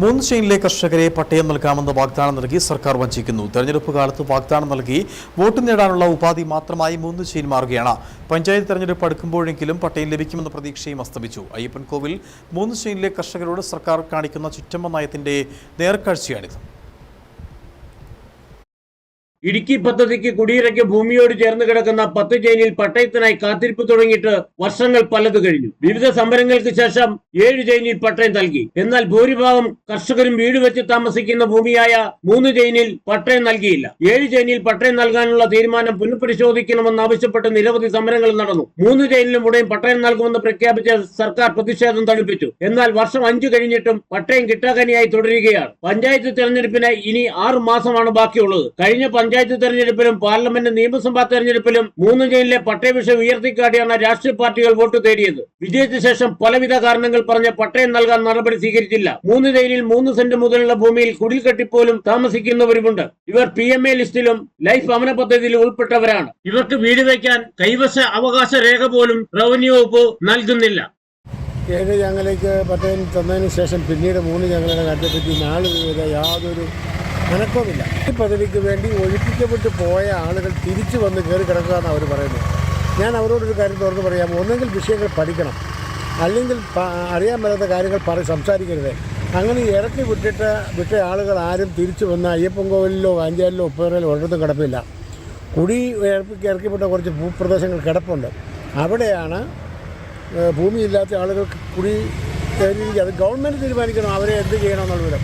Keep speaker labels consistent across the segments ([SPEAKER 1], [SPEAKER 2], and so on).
[SPEAKER 1] മൂന്ന് ചെയിനിലെ കർഷകരെ പട്ടയം നൽകാമെന്ന് വാഗ്ദാനം നൽകി സർക്കാർ വഞ്ചിക്കുന്നു. തെരഞ്ഞെടുപ്പ് കാലത്ത് വാഗ്ദാനം നൽകി വോട്ട് നേടാനുള്ള ഉപാധി മാത്രമായി മൂന്ന് ചെയിൻ മാറുകയാണ്. പഞ്ചായത്ത് തെരഞ്ഞെടുപ്പ് അടുക്കുമ്പോഴെങ്കിലും പട്ടയം ലഭിക്കുമെന്ന പ്രതീക്ഷയും അസ്തമിച്ചു. അയ്യപ്പൻകോവിൽ മൂന്ന് ചെയിനിലെ കർഷകരോട് സർക്കാർ കാണിക്കുന്ന ചുറ്റമ്മ നയത്തിന്റെ നേർക്കാഴ്ചയാണിത്.
[SPEAKER 2] ഇടുക്കി പദ്ധതിക്ക് കുടിയിറക്കി ഭൂമിയോട് ചേർന്ന് കിടക്കുന്ന പത്ത് ജയിലിൽ പട്ടയത്തിനായി കാത്തിരിപ്പ് തുടങ്ങിയിട്ട് വർഷങ്ങൾ പലത് കഴിഞ്ഞു. വിവിധ സമരങ്ങൾക്ക് ശേഷം ഏഴ് ചെയിനിൽ പട്ടയം നൽകി. എന്നാൽ ഭൂരിഭാഗം കർഷകരും വീട് വെച്ച് താമസിക്കുന്ന ഭൂമിയായ മൂന്ന് ചെയിനിൽ പട്ടയം നൽകിയില്ല. ഏഴ് ചെയിനിൽ പട്ടയം നൽകാനുള്ള തീരുമാനം പുനഃപരിശോധിക്കണമെന്നാവശ്യപ്പെട്ട് നിരവധി സമരങ്ങൾ നടന്നു. മൂന്ന് ചെയിനിലും ഉടൻ പട്ടയം നൽകുമെന്ന് പ്രഖ്യാപിച്ച സർക്കാർ പ്രതിഷേധം തണുപ്പിച്ചു. എന്നാൽ വർഷം അഞ്ചു കഴിഞ്ഞിട്ടും പട്ടയം കിട്ടാക്കനിയായി തുടരുകയാണ്. പഞ്ചായത്ത് തെരഞ്ഞെടുപ്പിന് ഇനി ആറു മാസമാണ് ബാക്കിയുള്ളത്. കഴിഞ്ഞ പഞ്ചായത്ത് തെരഞ്ഞെടുപ്പിലും പാർലമെന്റ് നിയമസഭാ തെരഞ്ഞെടുപ്പിലും മൂന്ന് ജയിലിലെ പട്ടയ വിഷയം ഉയർത്തിക്കാട്ടിയാണ് രാഷ്ട്രീയ പാർട്ടികൾ വോട്ട് തേടിയത്. വിജയത്തിന് ശേഷം പലവിധ കാരണങ്ങൾ പറഞ്ഞ പട്ടയം നൽകാൻ നടപടി സ്വീകരിച്ചില്ല. മൂന്ന് ജയിലിൽ മൂന്ന് സെന്റ് മുതലുള്ള ഭൂമിയിൽ കുടിൽ കെട്ടിപ്പോലും താമസിക്കുന്നവരുമുണ്ട്. ഇവർ പി എം എ ലിസ്റ്റിലും ലൈഫ് ഭവന പദ്ധതിയിലും ഉൾപ്പെട്ടവരാണ്. ഇവർക്ക് വീട് വയ്ക്കാൻ കൈവശ അവകാശ രേഖ പോലും റവന്യൂ വകുപ്പ് നൽകുന്നില്ല.
[SPEAKER 3] ഏഴ് ഞങ്ങൾക്ക് പട്ടയം തന്നതിന് ശേഷം പിന്നീട് മൂന്ന് ഞങ്ങളുടെ കാര്യത്തെപ്പറ്റി നാല് യാതൊരു അനക്കവുമില്ല. ഈ പദവിക്ക് വേണ്ടി ഒഴിപ്പിക്കപ്പെട്ട് പോയ ആളുകൾ തിരിച്ചു വന്ന് കയറി കിടക്കുക എന്നാണ് അവർ പറയുന്നത്. ഞാൻ അവരോടൊരു കാര്യം തുറന്ന് പറയാം. ഒന്നെങ്കിൽ വിഷയങ്ങൾ പഠിക്കണം. അല്ലെങ്കിൽ അറിയാൻ മേലാത്ത കാര്യങ്ങൾ പറയും സംസാരിക്കരുത്. അങ്ങനെ ഇറക്കി വിട്ടിട്ട് വിട്ട ആളുകൾ ആരും തിരിച്ചു വന്ന അയ്യപ്പൻ കോവിലിലോ കാഞ്ചാലിലോ ഉപ്പേറിലോ ഒരിടത്തും കിടപ്പില്ല. കുടി ഇറക്കി ഇറക്കിപ്പെട്ട കുറച്ച് ഭൂപ്രദേശങ്ങൾ കിടപ്പുണ്ട്. അവിടെയാണ് ഭൂമിയില്ലാത്ത ആളുകൾക്ക് കുടി അത് ഗവൺമെന്റ് തീരുമാനിക്കണം. അവരെ എന്ത് ചെയ്യണമെന്നുള്ളത്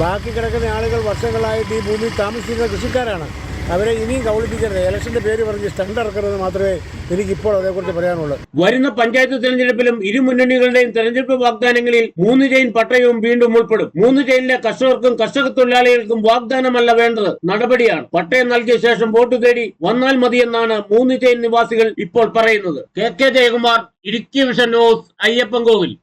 [SPEAKER 3] ബാക്കി കിടക്കുന്ന ആളുകൾ വർഷങ്ങളായിട്ട് ഈ ഭൂമി താമസിക്കുന്ന കൃഷിക്കാരാണ്. അവരെ ഇനിയും കബളിപ്പിക്കരുത്. ഇലക്ഷന്റെ പേര് പറഞ്ഞ് സ്റ്റണ്ട് ഇറക്കരുത് മാത്രമേ എനിക്കിപ്പോൾ അതേക്കുറിച്ച് പറയാനുള്ളൂ.
[SPEAKER 2] വരുന്ന പഞ്ചായത്ത് തെരഞ്ഞെടുപ്പിലും ഇരു മുന്നണികളുടെയും തെരഞ്ഞെടുപ്പ് വാഗ്ദാനങ്ങളിൽ മൂന്ന് ചെയിൻ പട്ടയവും വീണ്ടും ഉൾപ്പെടും. മൂന്ന് ചെയിനിലെ കർഷകർക്കും കർഷക തൊഴിലാളികൾക്കും വാഗ്ദാനമല്ല വേണ്ടത്. നടപടിയാണ്. പട്ടയം നൽകിയ ശേഷം വോട്ട് തേടി വന്നാൽ മതിയെന്നാണ് മൂന്ന് ചെയിൻ നിവാസികൾ ഇപ്പോൾ പറയുന്നത്. K K Jayakumar Idukki Vision News Ayyappan Kovil.